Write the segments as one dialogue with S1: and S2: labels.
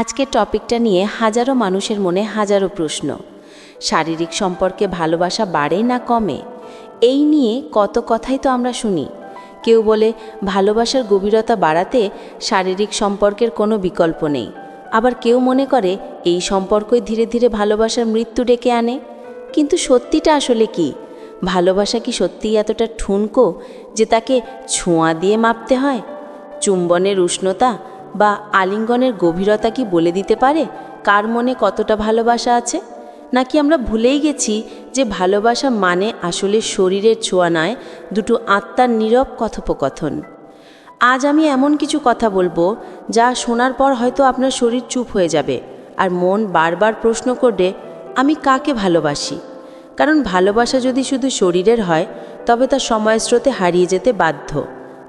S1: আজকের টপিকটা নিয়ে হাজারো মানুষের মনে হাজারো প্রশ্ন। শারীরিক সম্পর্কে ভালোবাসা বাড়ে না কমে? এই নিয়ে কত কথাই তো আমরা শুনি। কেউ বলে ভালোবাসার গভীরতা বাড়াতে শারীরিক সম্পর্কের কোনো বিকল্প নেই। আবার কেউ মনে করে এই সম্পর্কই ধীরে ধীরে ভালোবাসার মৃত্যু ডেকে আনে। কিন্তু সত্যিটা আসলে কি? ভালোবাসা কি সত্যিই এতটা ঠুনকো যে তাকে ছোঁয়া দিয়ে মাপতে হয়? চুম্বনের উষ্ণতা বা আলিঙ্গনের গভীরতা কি বলে দিতে পারে? কার মনে কতটা ভালোবাসা আছে? নাকি আমরা ভুলেই গেছি যে ভালোবাসা মানে আসলে শরীরের ছোঁয়া নয়, দুটো আত্মার নীরব কথোপকথন? আজ আমি এমন কিছু কথা বলব যা শোনার পর হয়তো আপনার শরীর চুপ হয়ে যাবে আর মন বারবার প্রশ্ন করবে, আমি কাকে ভালোবাসি? কারণ ভালোবাসা যদি শুধু শরীরের হয়, তবে তা সময় স্রোতে হারিয়ে যেতে বাধ্য।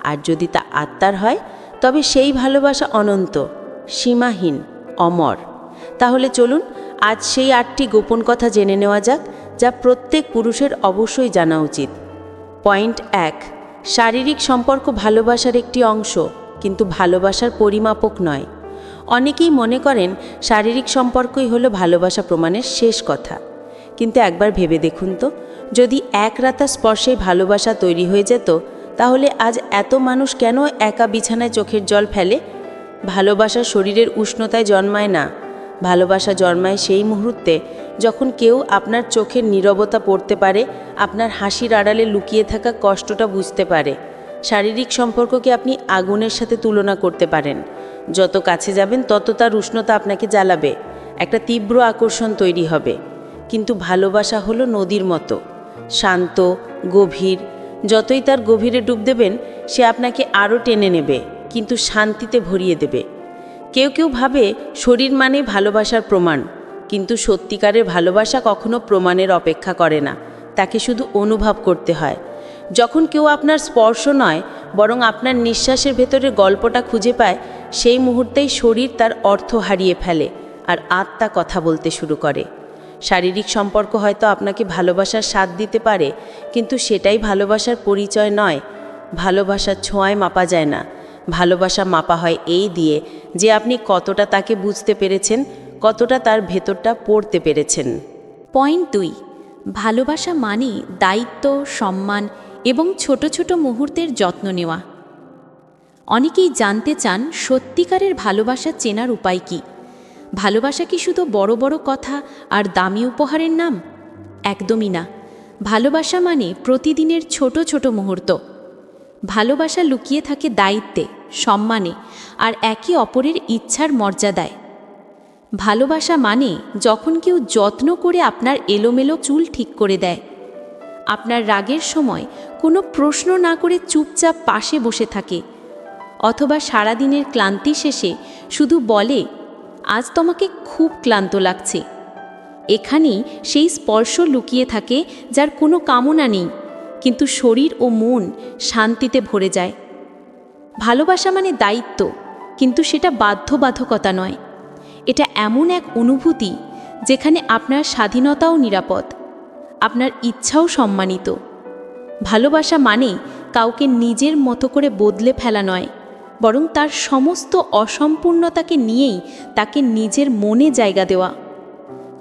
S1: আর যদি তা আত্মার হয় তবে সেই ভালোবাসা অনন্ত, সীমাহীন, অমর। তাহলে চলুন, আজ সেই আটটি গোপন কথা জেনে নেওয়া যাক, যা প্রত্যেক পুরুষের অবশ্যই জানা উচিত। পয়েন্ট এক, শারীরিক সম্পর্ক ভালোবাসার একটি অংশ, কিন্তু ভালোবাসার পরিমাপক নয়। অনেকেই মনে করেন, শারীরিক সম্পর্কই হলো ভালোবাসা প্রমাণের শেষ কথা। কিন্তু একবার ভেবে দেখুন তো, যদি এক রাতা স্পর্শে ভালোবাসা তৈরি হয়ে যেত তাহলে আজ এত মানুষ কেন একা বিছানায় চোখের জল ফেলে? ভালোবাসা শরীরের উষ্ণতায় জন্মায় না। ভালোবাসা জন্মায় সেই মুহূর্তে যখন কেউ আপনার চোখের নীরবতা পড়তে পারে, আপনার হাসির আড়ালে লুকিয়ে থাকা কষ্টটা বুঝতে পারে। শারীরিক সম্পর্ককে আপনি আগুনের সাথে তুলনা করতে পারেন। যত কাছে যাবেন, তত তার উষ্ণতা আপনাকে জ্বালাবে। একটা তীব্র আকর্ষণ তৈরি হবে। কিন্তু ভালোবাসা হলো নদীর মতো। শান্ত, গভীর যতই তার গভীরে ডুব দেবেন, সে আপনাকে আরও টেনে নেবে, কিন্তু শান্তিতে ভরিয়ে দেবে। কেউ কেউ ভাবে, শরীর মানে ভালোবাসার প্রমাণ, কিন্তু সত্যিকারের ভালোবাসা কখনো প্রমাণের অপেক্ষা করে না, তাকে শুধু অনুভব করতে হয়। যখন কেউ আপনার স্পর্শ নয়, বরং আপনার নিঃশ্বাসের ভেতরে গল্পটা খুঁজে পায়, সেই মুহূর্তেই শরীর তার অর্থ হারিয়ে ফেলে, আর আত্মা কথা বলতে শুরু করে। শারীরিক সম্পর্ক হয়তো আপনাকে ভালোবাসার স্বাদ দিতে পারে, কিন্তু সেটাই ভালোবাসার পরিচয় নয়। ভালোবাসার ছোঁয়ায় মাপা যায় না। ভালোবাসা মাপা হয় এই দিয়ে যে আপনি কতটা তাকে বুঝতে পেরেছেন, কতটা তার ভেতরটা পড়তে পেরেছেন।
S2: পয়েন্ট দুই, ভালোবাসা মানে দায়িত্ব, সম্মান এবং ছোট ছোট মুহূর্তের যত্ন নেওয়া। অনেকেই জানতে চান সত্যিকারের ভালোবাসা চেনার উপায় কি। ভালোবাসা কি শুধু বড় বড় কথা আর দামি উপহারের নাম? একদমই না। ভালোবাসা মানে প্রতিদিনের ছোট ছোট মুহূর্ত। ভালোবাসা লুকিয়ে থাকে দায়িত্বে, সম্মানে আর একে অপরের ইচ্ছার মর্যাদায়। ভালোবাসা মানে যখন কেউ যত্ন করে আপনার এলোমেলো চুল ঠিক করে দেয়। আপনার রাগের সময় কোনো প্রশ্ন না করে চুপচাপ পাশে বসে থাকে। অথবা সারাদিনের ক্লান্তি শেষে শুধু বলে আজ তোমাকে খুব ক্লান্ত লাগছে। এখানেই সেই স্পর্শ লুকিয়ে থাকে যার কোনো কামনা নেই, কিন্তু শরীর ও মন শান্তিতে ভরে যায়। ভালোবাসা মানে দায়িত্ব, কিন্তু সেটা বাধ্যবাধকতা নয়। এটা এমন এক অনুভূতি যেখানে আপনার স্বাধীনতাও নিরাপদ, আপনার ইচ্ছাও সম্মানিত। ভালোবাসা মানে কাউকে নিজের মতো করে বদলে ফেলা নয় বরং তার সমস্ত অসম্পূর্ণতাকে নিয়েই তাকে নিজের মনে জায়গা দেওয়া।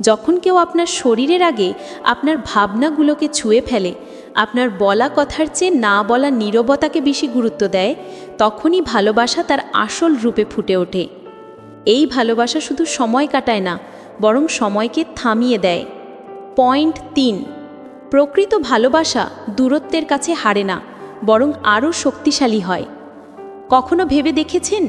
S2: যখন কেউ আপনার শরীরের আগে আপনার ভাবনাগুলোকে ছুঁয়ে ফেলে, আপনার বলা কথার চেয়ে না বলা নীরবতাকে বেশি গুরুত্ব দেয়, তখনই ভালোবাসা তার আসল রূপে ফুটে ওঠে। এই ভালোবাসা শুধু সময় কাটায় না, বরং সময়কে থামিয়ে দেয়। পয়েন্ট তিন, প্রকৃত ভালোবাসা দূরত্বের কাছে হারে না, বরং আরও শক্তিশালী হয়। কখনো ভেবে দেখেছেন?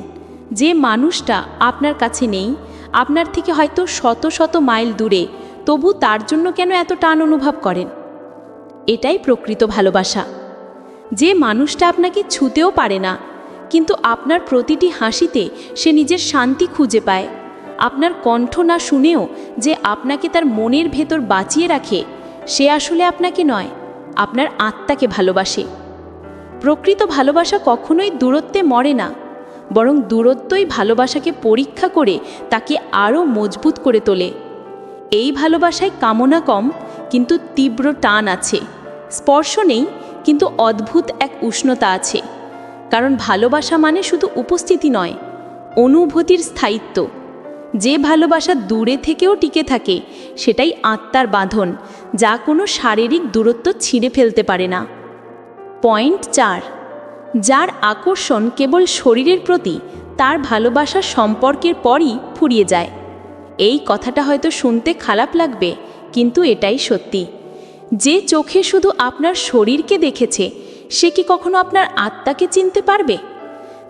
S2: যে মানুষটা আপনার কাছে নেই, আপনার থেকে হয়তো শত শত মাইল দূরে, তবু তার জন্য কেন এত টান অনুভব করেন? এটাই প্রকৃত ভালোবাসা। যে মানুষটা আপনাকে ছুতেও পারে না, কিন্তু আপনার প্রতিটি হাসিতে সে নিজের শান্তি খুঁজে পায়। আপনার কণ্ঠ না শুনেও যে আপনাকে তার মনের ভেতর বাঁচিয়ে রাখে, সে আসলে আপনাকে নয়, আপনার আত্মাকে ভালোবাসে। প্রকৃত ভালোবাসা কখনোই দূরত্বে মরে না, বরং দূরত্বই ভালোবাসাকে পরীক্ষা করে তাকে আরও মজবুত করে তোলে। এই ভালোবাসায় কামনা কম, কিন্তু তীব্র টান আছে। স্পর্শ নেই, কিন্তু অদ্ভুত এক উষ্ণতা আছে। কারণ ভালোবাসা মানে শুধু উপস্থিতি নয়, অনুভূতির স্থায়িত্ব। যে ভালোবাসা দূরে থেকেও টিকে থাকে, সেটাই আত্মার বাঁধন, যা কোনো শারীরিক দূরত্ব ছিঁড়ে ফেলতে পারে না। পয়েন্ট চার, যার আকর্ষণ কেবল শরীরের প্রতি, তার ভালোবাসার সম্পর্কের পরই ফুরিয়ে যায়। এই কথাটা হয়তো শুনতে খারাপ লাগবে, কিন্তু এটাই সত্যি। যে চোখে শুধু আপনার শরীরকে দেখেছে, সে কি কখনো আপনার আত্মাকে চিনতে পারবে?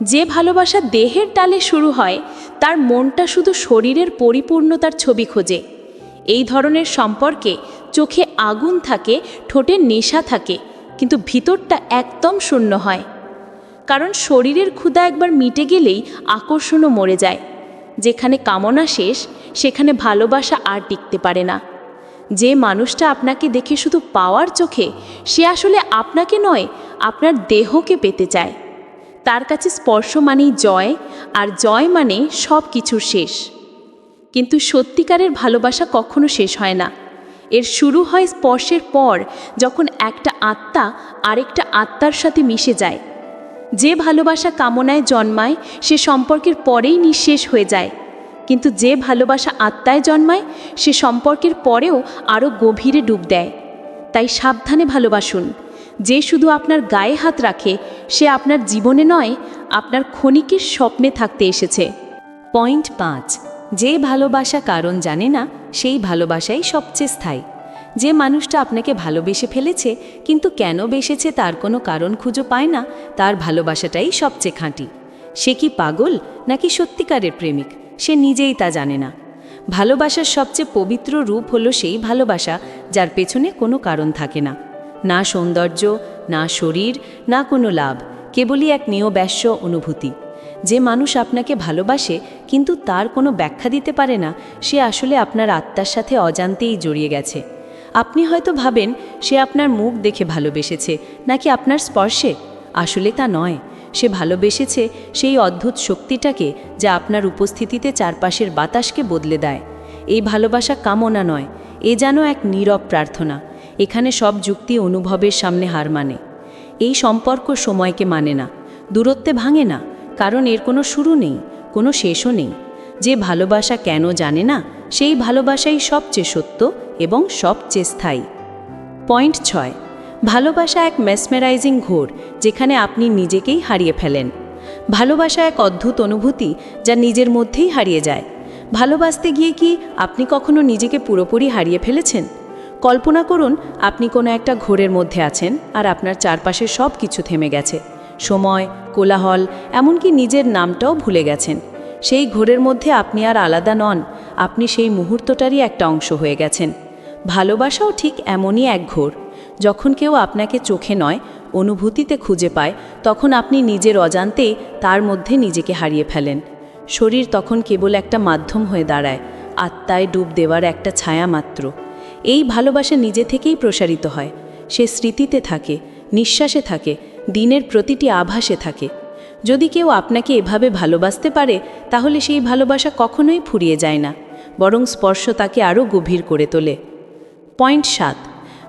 S2: যে ভালোবাসা দেহের টালে শুরু হয়, তার মনটা শুধু শরীরের পরিপূর্ণতার ছবি খোঁজে। এই ধরনের সম্পর্কে চোখে আগুন থাকে, ঠোঁটে নেশা থাকে কিন্তু ভিতরটা একদম শূন্য হয়। কারণ শরীরের ক্ষুধা একবার মিটে গেলেই আকর্ষণও মরে যায়। যেখানে কামনা শেষ, সেখানে ভালোবাসা আর টিকতে পারে না। যে মানুষটা আপনাকে দেখে শুধু পাওয়ার চোখে, সে আসলে আপনাকে নয়, আপনার দেহকে পেতে চায়। তার কাছে স্পর্শ মানেই জয়, আর জয় মানে সব কিছুর শেষ। কিন্তু সত্যিকারের ভালোবাসা কখনো শেষ হয় না। এর শুরু হয় স্পর্শের পর, যখন একটা আত্মা আরেকটা আত্মার সাথে মিশে যায়। যে ভালোবাসা কামনায় জন্মায়, সে সম্পর্কের পরেই নিঃশেষ হয়ে যায়। কিন্তু যে ভালোবাসা আত্মায় জন্মায়, সে সম্পর্কের পরেও আরও গভীরে ডুব দেয়। তাই সাবধানে ভালোবাসুন। যে শুধু আপনার গায়ে হাত রাখে, সে আপনার জীবনে নয়, আপনার ক্ষণিকের স্বপ্নে থাকতে এসেছে।
S3: পয়েন্ট পাঁচ। যে ভালোবাসা কারণ জানে না সেই ভালোবাসাই সবচেয়ে স্থায়ী। যে মানুষটা আপনাকে ভালোবেসে ফেলেছে, কিন্তু কেন বেসেছে তার কোনো কারণ খুঁজে পায় না, তার ভালোবাসাটাই সবচেয়ে খাঁটি। সে কি পাগল, নাকি সত্যিকারের প্রেমিক? সে নিজেই তা জানে না। ভালোবাসার সবচেয়ে পবিত্র রূপ হলো সেই ভালোবাসা, যার পেছনে কোনো কারণ থাকে না। না সৌন্দর্য, না শরীর, না কোনো লাভ, কেবলই এক নিয়ব্যাস্য অনুভূতি। যে মানুষ আপনাকে ভালোবাসে, কিন্তু তার কোনো ব্যাখ্যা দিতে পারে না, সে আসলে আপনার আত্মার সাথে অজান্তেই জড়িয়ে গেছে। আপনি হয়তো ভাবেন, সে আপনার মুখ দেখে ভালোবেসেছে, নাকি আপনার স্পর্শে? আসলে তা নয়। সে ভালোবেসেছে সেই অদ্ভুত শক্তিটাকে যা আপনার উপস্থিতিতে চারপাশের বাতাসকে বদলে দেয়। এই ভালোবাসা কামনা নয়, এ যেন এক নীরব প্রার্থনা। এখানে সব যুক্তি অনুভবের সামনে হার মানে। এই সম্পর্ক সময়কে মানে না, দূরত্বে ভাঙে না। কারণ এর কোনো শুরু নেই, কোনো শেষও নেই। যে ভালোবাসা কেন জানে না, সেই ভালোবাসাই সবচেয়ে সত্য এবং সবচেয়ে স্থায়ী। পয়েন্ট ছয়, ভালোবাসা এক মেসমেরাইজিং ঘোর, যেখানে আপনি নিজেকেই হারিয়ে ফেলেন। ভালোবাসা এক অদ্ভুত অনুভূতি যা নিজের মধ্যেই হারিয়ে যায়। ভালোবাসতে গিয়ে কি আপনি কখনো নিজেকে পুরোপুরি হারিয়ে ফেলেছেন? কল্পনা করুন, আপনি কোনো একটা ঘোরের মধ্যে আছেন আর আপনার চারপাশে সব কিছু থেমে গেছে। সময়, কোলাহল, এমনকি নিজের নামটাও ভুলে গেছেন। সেই ঘোরের মধ্যে আপনি আর আলাদা নন, আপনি সেই মুহূর্তটারই একটা অংশ হয়ে গেছেন। ভালোবাসাও ঠিক এমনই এক ঘোর। যখন কেউ আপনাকে চোখে নয়, অনুভূতিতে খুঁজে পায়, তখন আপনি নিজের অজান্তেই তার মধ্যে নিজেকে হারিয়ে ফেলেন। শরীর তখন কেবল একটা মাধ্যম হয়ে দাঁড়ায়, আত্মায় ডুব দেওয়ার একটা ছায়া মাত্র। এই ভালোবাসা নিজে থেকেই প্রসারিত হয়। সে স্মৃতিতে থাকে, নিঃশ্বাসে থাকে দিনের প্রতিটি আভাসে থাকে। যদি কেউ আপনাকে এভাবে ভালোবাসতে পারে, তাহলে সেই ভালোবাসা কখনোই ফুরিয়ে যায় না, বরং স্পর্শ তাকে আরও গভীর করে তোলে। পয়েন্ট সাত,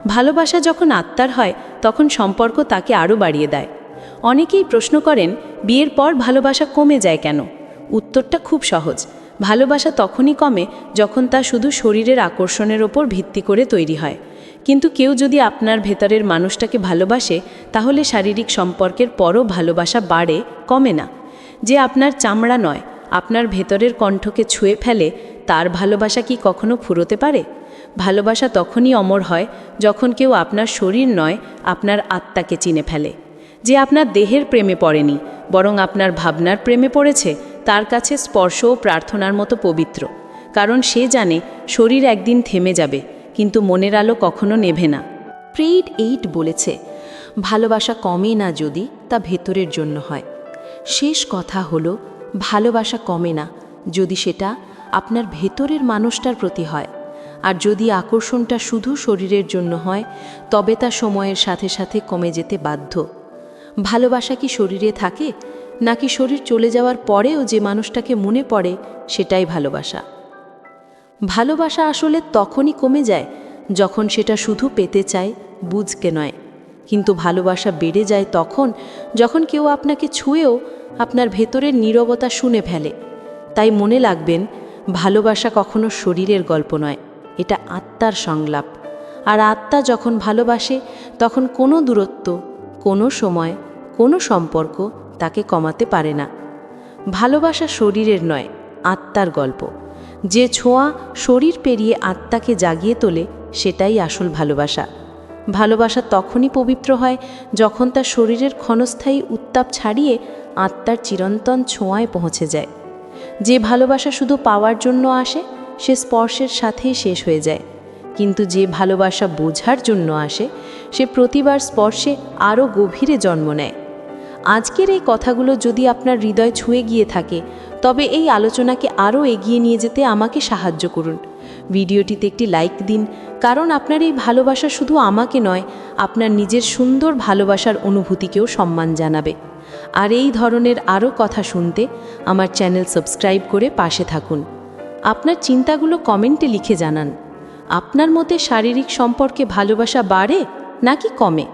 S3: ভালোবাসা যখন আত্মার হয়, তখন সম্পর্ক তাকে আরও বাড়িয়ে দেয়। অনেকেই প্রশ্ন করেন, বিয়ের পর ভালোবাসা কমে যায় কেন? উত্তরটা খুব সহজ, ভালোবাসা তখনই কমে যখন তা শুধু শরীরের আকর্ষণের ওপর ভিত্তি করে তৈরি হয়। কিন্তু কেউ যদি আপনার ভেতরের মানুষটাকে ভালোবাসে, তাহলে শারীরিক সম্পর্কের পরও ভালোবাসা বাড়ে, কমে না। যে আপনার চামড়া নয়, আপনার ভেতরের কণ্ঠকে ছুঁয়ে ফেলে, তার ভালোবাসা কি কখনো ফুরোতে পারে? ভালোবাসা তখনই অমর হয় যখন কেউ আপনার শরীর নয়, আপনার আত্মাকে চিনে ফেলে। যে আপনার দেহের প্রেমে পড়েনি, বরং আপনার ভাবনার প্রেমে পড়েছে, তার কাছে স্পর্শ ও প্রার্থনার মতো পবিত্র। কারণ সে জানে, শরীর একদিন থেমে যাবে। কিন্তু মনের আলো কখনো নেভে না।
S1: প্রেইড এইট বলেছে, ভালোবাসা কমে না যদি তা ভেতরের জন্য হয়। শেষ কথা হলো, ভালোবাসা কমে না যদি সেটা আপনার ভেতরের মানুষটার প্রতি হয়। আর যদি আকর্ষণটা শুধু শরীরের জন্য হয়, তবে তা সময়ের সাথে সাথে কমে যেতে বাধ্য। ভালোবাসা কি শরীরে থাকে, নাকি শরীর চলে যাওয়ার পরেও যে মানুষটাকে মনে পড়ে সেটাই ভালোবাসা? ভালোবাসা আসলে তখনই কমে যায় যখন সেটা শুধু পেতে চায় বুঝকে নয়। কিন্তু ভালোবাসা বেড়ে যায় তখন যখন কেউ আপনাকে ছুঁয়েও আপনার ভেতরের নীরবতা শুনে ফেলে। তাই মনে লাগবেন ভালোবাসা কখনো শরীরের গল্প নয়, এটা আত্মার সংলাপ। আর আত্মা যখন ভালোবাসে, তখন কোনো দূরত্ব, কোনো সময়, কোনো সম্পর্ক তাকে কমাতে পারে না। ভালোবাসা শরীরের নয়, আত্মার গল্প। যে ছোঁয়া শরীর পেরিয়ে আত্মাকে জাগিয়ে তোলে, সেটাই আসল ভালোবাসা। ভালোবাসা তখনই পবিত্র হয় যখন তার শরীরের ক্ষণস্থায়ী উত্তাপ ছাড়িয়ে আত্মার চিরন্তন ছোঁয়ায় পৌঁছে যায়। যে ভালোবাসা শুধু পাওয়ার জন্য আসে, সে স্পর্শের সাথেই শেষ হয়ে যায়। কিন্তু যে ভালোবাসা বোঝার জন্য আসে, সে প্রতিবার স্পর্শে আরও গভীরে জন্ম নেয়। আজকের এই কথাগুলো যদি আপনার হৃদয় ছুঁয়ে গিয়ে থাকে, তবে এই আলোচনাকে আরও এগিয়ে নিয়ে যেতে আমাকে সাহায্য করুন। ভিডিওটিতে একটি লাইক দিন, কারণ আপনার এই ভালোবাসা শুধু আমাকে নয়, আপনার নিজের সুন্দর ভালোবাসার অনুভূতিকেও সম্মান জানাবে। আর এই ধরনের আরও কথা শুনতে আমার চ্যানেল সাবস্ক্রাইব করে পাশে থাকুন। আপনার চিন্তাগুলো কমেন্টে লিখে জানান। আপনার মতে শারীরিক সম্পর্কে ভালোবাসা বাড়ে নাকি কমে?